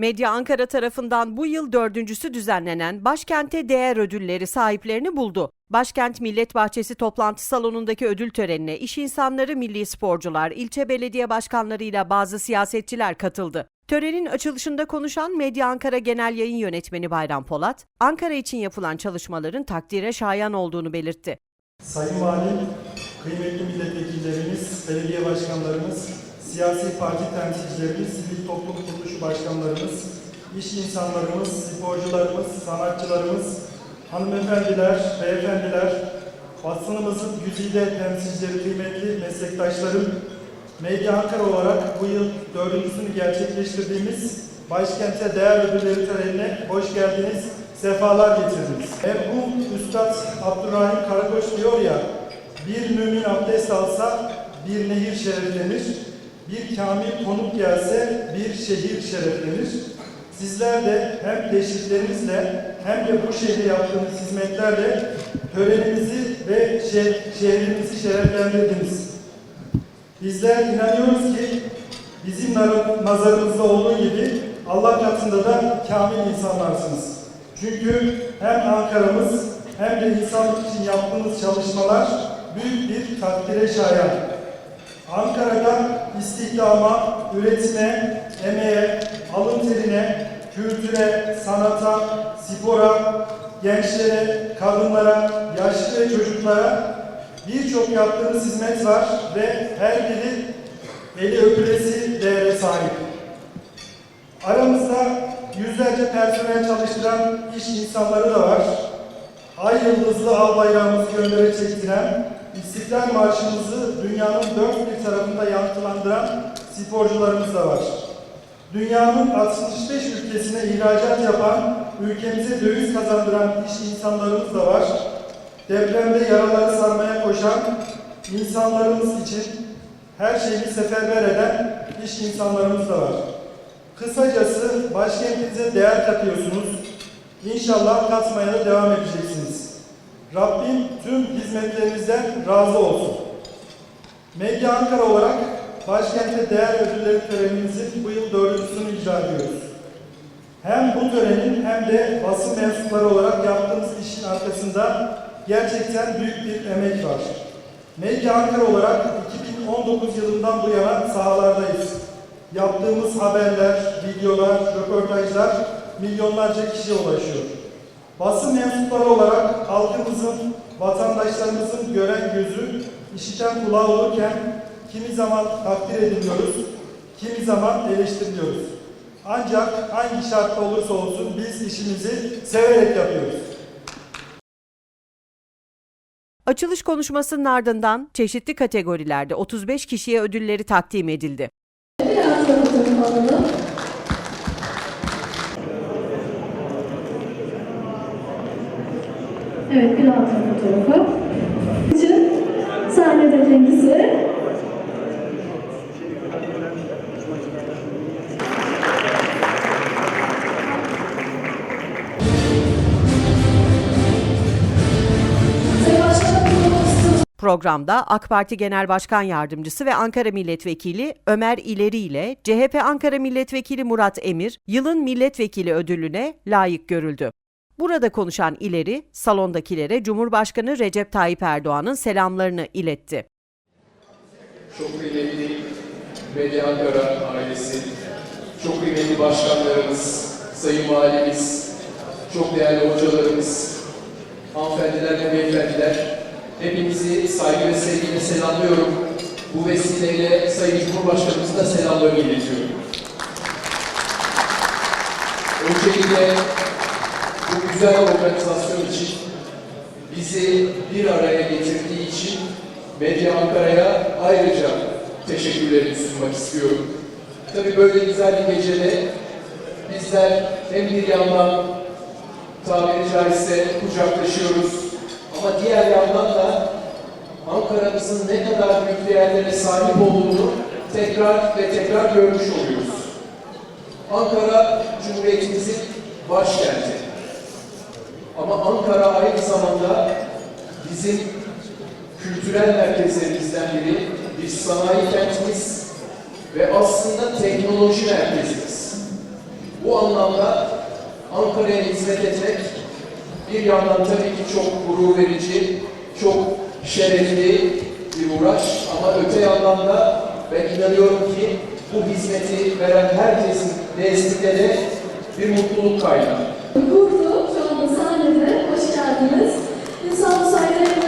Medya Ankara tarafından bu yıl dördüncüsü düzenlenen Başkente Değer Ödülleri sahiplerini buldu. Başkent Millet Bahçesi toplantı salonundaki ödül törenine iş insanları, milli sporcular, ilçe belediye başkanlarıyla bazı siyasetçiler katıldı. Törenin açılışında konuşan Medya Ankara Genel Yayın Yönetmeni Bayram Polat, Ankara için yapılan çalışmaların takdire şayan olduğunu belirtti. Sayın Valim, kıymetli milletvekillerimiz, belediye başkanlarımız, siyasi parti temsilcilerimiz, sivil toplum kuruluşu başkanlarımız, iş insanlarımız, sporcularımız, sanatçılarımız, hanımefendiler, beyefendiler, basınımızın güzide temsilcileri, kıymetli meslektaşlarım, Medya Ankara olarak bu yıl dördüncüsünü gerçekleştirdiğimiz Başkente Değer Ödülleri törenine hoş geldiniz, sefalar getirdiniz. Merhum Üstad Abdurrahim Karakoç diyor ya, bir mümin abdest alsa bir nehir şereflenir, bir kamil konuk gelse bir şehir şereflenir. Sizler de hem teşriflerinizle hem de bu şehre yaptığınız hizmetlerle törenimizi ve şeh- şehrimizi şereflendirdiniz. Bizler inanıyoruz ki bizim nazarımızda olduğu gibi Allah katında da kamil insanlarsınız. Çünkü hem Ankara'mız hem de insanlık için yaptığınız çalışmalar büyük bir takdire şayan. Ankara'da istihdama, üretime, emeğe, alın terine, kültüre, sanata, spora, gençlere, kadınlara, yaşlı ve çocuklara birçok yaptığınız hizmet var ve her biri eli öpülesi değere sahip. Aramızda yüzlerce personel çalıştıran iş insanları da var. Ay yıldızlı al bayrağımızı göndere çektiren, İstiklal Marşımızı dünyanın dört bir tarafında yankılandıran sporcularımız da var. Dünyanın 65 ülkesine ihracat yapan, ülkemize döviz kazandıran iş insanlarımız da var. Depremde yaraları sarmaya koşan insanlarımız için her şeyi seferber eden iş insanlarımız da var. Kısacası başkentinize değer katıyorsunuz. İnşallah katmaya devam edeceksiniz. Rabbim tüm hizmetlerinizden razı olsun. Medya Ankara olarak başkente değer ödülleri törenimizin bu yıl dördüncüsünü icra ediyoruz. Hem bu törenin hem de basın mensupları olarak yaptığımız işin arkasında gerçekten büyük bir emek var. Medya Ankara olarak 2019 yılından bu yana sahalardayız. Yaptığımız haberler, videolar, röportajlar milyonlarca kişiye ulaşıyor. Basın mensupları olarak halkımızın, vatandaşlarımızın gören gözü, işiten kulağı olurken kimi zaman takdir ediliyoruz, kimi zaman eleştiriliyoruz. Ancak hangi şartta olursa olsun biz işimizi severek yapıyoruz. Açılış konuşmasının ardından çeşitli kategorilerde 35 kişiye ödülleri takdim edildi. Biraz Evet, bir altın fotoğrafı. için sahnede kendisi. Programda AK Parti Genel Başkan Yardımcısı ve Ankara Milletvekili Ömer İleri ile CHP Ankara Milletvekili Murat Emir, yılın milletvekili ödülüne layık görüldü. Burada konuşan İleri, salondakilere Cumhurbaşkanı Recep Tayyip Erdoğan'ın selamlarını iletti. Çok kıymetli Medya Ankara ailesi, çok kıymetli başkanlarımız, sayın valimiz, çok değerli hocalarımız, hanımefendiler ve beyefendiler, hepinizi saygı ve sevgiyle selamlıyorum. Bu vesileyle Sayın Cumhurbaşkanımızın da selamlarını iletiyorum. Öncelikle bu güzel organizasyon için bizi bir araya getirdiği için Medya Ankara'ya ayrıca teşekkürlerimi sunmak istiyorum. Tabii böyle güzel bir gecede bizler hem bir yandan tabiri caizse kucaklaşıyoruz ama diğer yandan da Ankara'mızın ne kadar büyük değerlere sahip olduğunu tekrar ve tekrar görmüş oluyoruz. Ankara Cumhuriyetimizin başkenti. Aynı zamanda bizim kültürel merkezlerimizden biri, bir sanayi kentimiz ve aslında teknoloji merkezimiz. Bu anlamda Ankara'ya hizmet etmek bir yandan tabii ki çok gurur verici, çok şerefli bir uğraş ama öte yandan da ben inanıyorum ki bu hizmeti veren herkesin nezdinde de bir mutluluk kaynağı. Geldiniz. İnsan sayıları